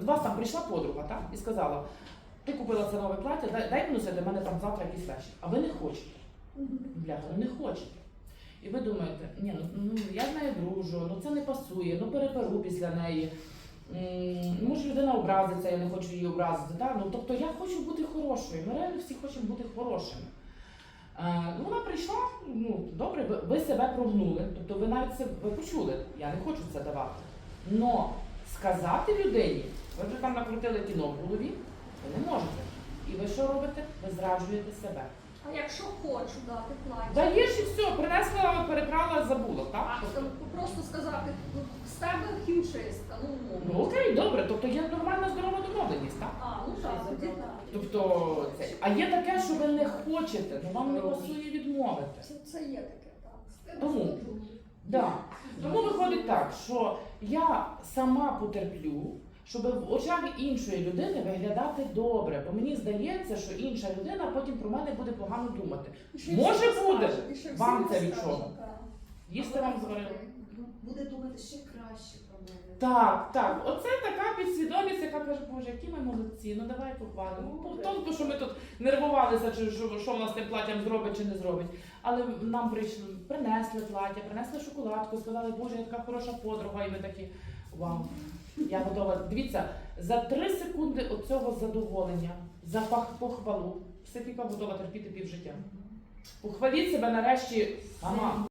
До вас там прийшла подруга, так? І сказала, ти купила це нове плаття, дай, дай носити, в мене там завтра якісь речі. А ви не хочете. Бляха, ну не хочете. І ви думаєте, ні, ну, ну я з нею дружу, ну це не пасує, ну переперу після неї. М, ну, Може людина образиться, я не хочу її образити. Да? Ну, тобто я хочу бути хорошою. Ми реально всі хочемо бути хорошими. Е, ну, вона прийшла, ну добре, ви, ви себе прогнули, тобто ви навіть це ви почули, я не хочу це давати. Но сказати людині, ви вже там накрутили кіно в голові, ви не можете. І ви що робите? Ви зраджуєте себе. А якщо хочу дати плаття? Даєш і все, принесла, перекрала, забула, так? А там просто сказати, ну, з тебе хімчистка, ну умовно. Ну окей, добре, тобто є нормальна здорова домовленість, так? А, ну так, тоді так. Тобто це. А є таке, що ви не хочете, ну вам не пасує відмовити. Це, це є таке, так. Тому. Да. Тому виходить так, що я сама потерплю, щоб в очах іншої людини виглядати добре. Бо мені здається, що інша людина потім про мене буде погано думати. Ще Може, всі буде. скажуть, і ще всі Вам це від чого? так. Їсти вам зварили. Буде думати ще краще про мене. Так, так, оце підсвідомість, каже, Боже, які ми молодці, ну давай похвалимо. Толку, що ми тут нервувалися, чи що, що вона з тим платтям зробить чи не зробить. Але нам прийшли, принесли плаття, принесли шоколадку, сказали, Боже, я така хороша подруга, і ми такі вау. Я готова. Дивіться, за три секунди оцього задоволення, за похвалу, психіка готова терпіти півжиття. Похваліть себе нарешті, ага,